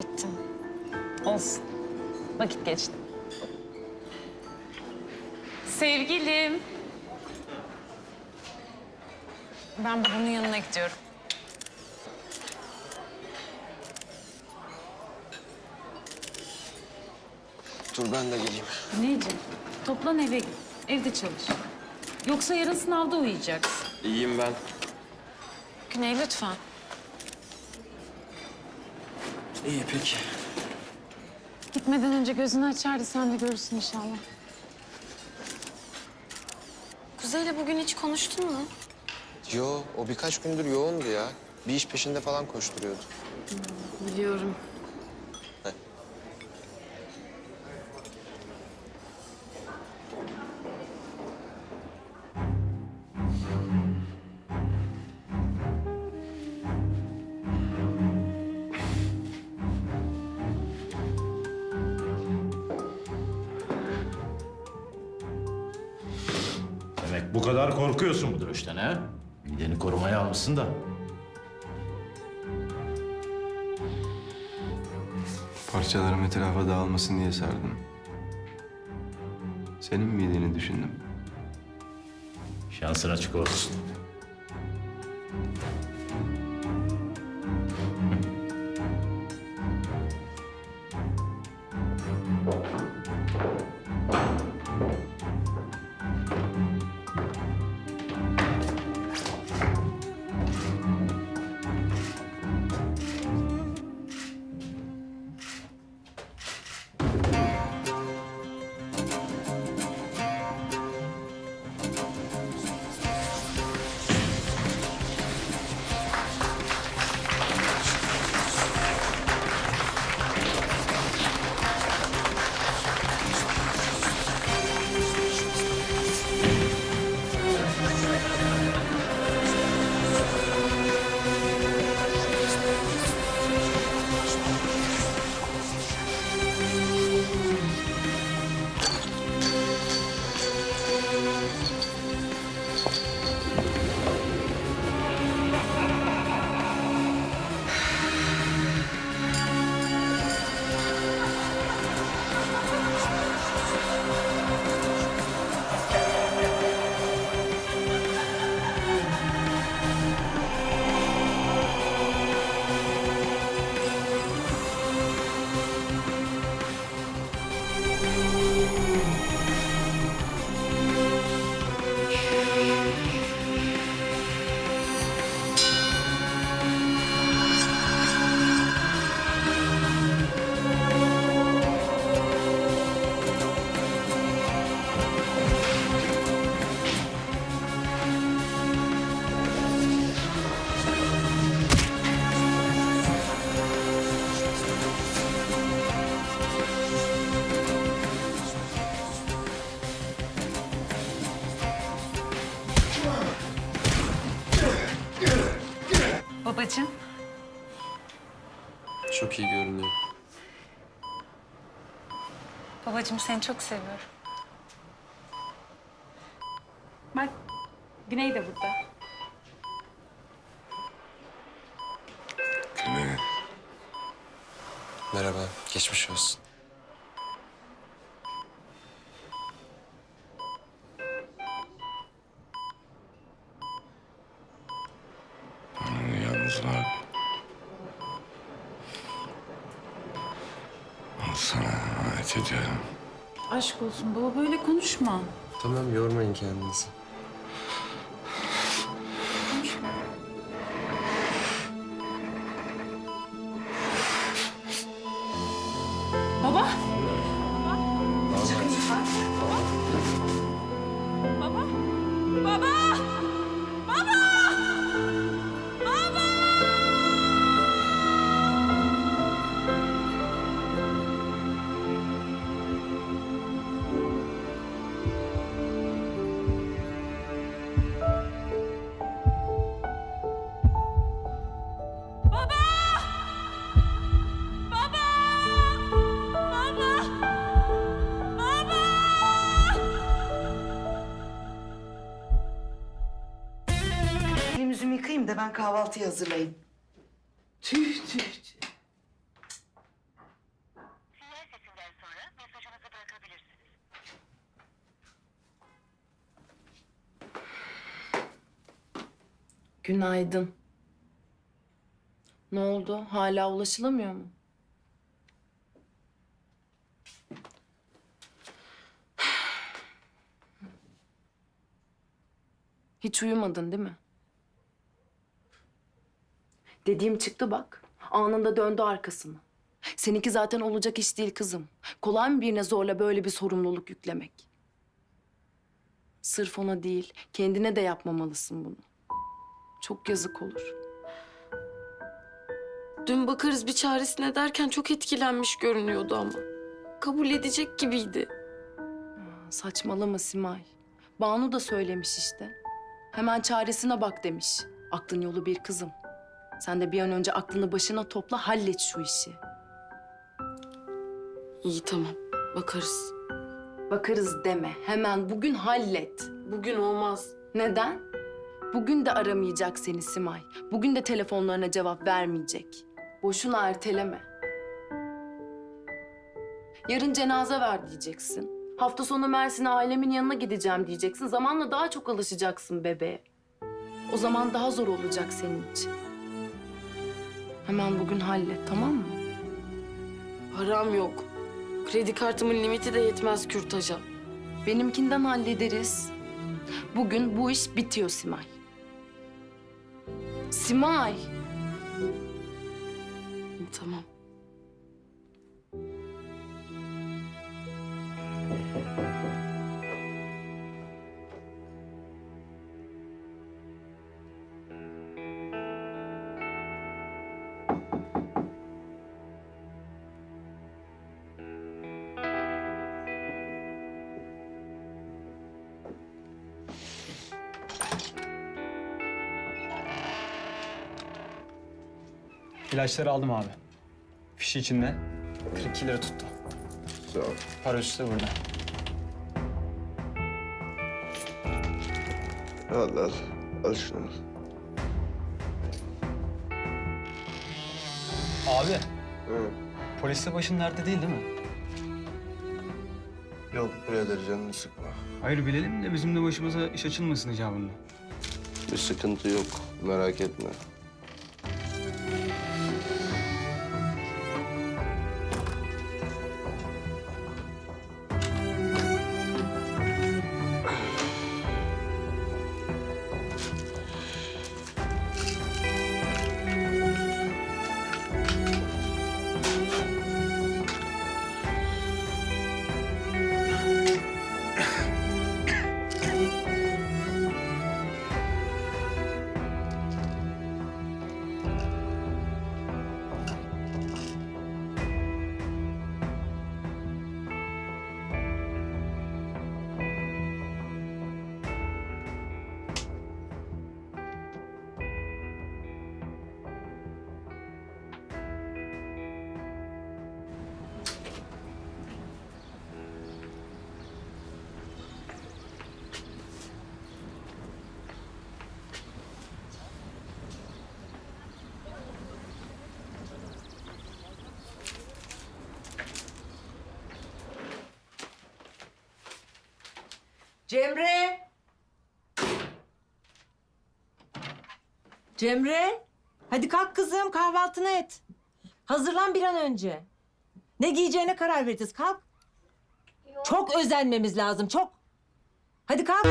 Gittim. Olsun. Vakit geçti. Sevgilim. Ben babamın yanına gidiyorum. Dur ben de geleyim. Neyciğim? Toplan eve git. Evde çalış. Yoksa yarın sınavda uyuyacaksın. İyiyim ben. Güney lütfen. İyi peki. Gitmeden önce gözünü açardı sen de görürsün inşallah. Kuzey'le bugün hiç konuştun mu? Yo o birkaç gündür yoğundu ya. Bir iş peşinde falan koşturuyordu. Biliyorum. Bu kadar korkuyorsun bu dövüşten ha? Mideni korumaya almışsın da. Parçalarım etrafa dağılmasın diye sardım. Senin mideni düşündüm. Şansın açık olsun. Babacığım seni çok seviyorum. Bak Güney de burada. Merhaba. Geçmiş olsun. Ediyorum. Aşk olsun baba böyle konuşma. Tamam yormayın kendinizi. hemen kahvaltıyı hazırlayın. Tüh tüh tüh. Günaydın. Ne oldu? Hala ulaşılamıyor mu? Hiç uyumadın değil mi? Dediğim çıktı bak. Anında döndü arkasını. Seninki zaten olacak iş değil kızım. Kolay mı birine zorla böyle bir sorumluluk yüklemek? Sırf ona değil, kendine de yapmamalısın bunu. Çok yazık olur. Dün bakarız bir çaresine derken çok etkilenmiş görünüyordu ama. Kabul edecek gibiydi. Saçmalama Simay. Banu da söylemiş işte. Hemen çaresine bak demiş. Aklın yolu bir kızım. Sen de bir an önce aklını başına topla, hallet şu işi. İyi tamam bakarız. Bakarız deme. Hemen bugün hallet. Bugün olmaz. Neden? Bugün de aramayacak seni Simay. Bugün de telefonlarına cevap vermeyecek. Boşuna erteleme. Yarın cenaze ver diyeceksin. Hafta sonu Mersin'e ailemin yanına gideceğim diyeceksin. Zamanla daha çok alışacaksın bebeğe. O zaman daha zor olacak senin için. Hemen bugün hallet tamam mı? Param yok. Kredi kartımın limiti de yetmez kürtaja. Benimkinden hallederiz. Bugün bu iş bitiyor Simay. Simay. Tamam. İlaçları aldım abi. Fişi içinde. 42 lira tuttu. Sağ ol. Para üstü de burada. Al al. Al şunu. Abi, Hı. polisle başın nerede değil değil mi? Yok birader canını sıkma. Hayır bilelim de bizim de başımıza iş açılmasın icabında. Bir sıkıntı yok. Merak etme. Cemre! Cemre! Hadi kalk kızım kahvaltını et. Hazırlan bir an önce. Ne giyeceğine karar vereceğiz. Kalk. Çok özenmemiz lazım çok. Hadi kalk.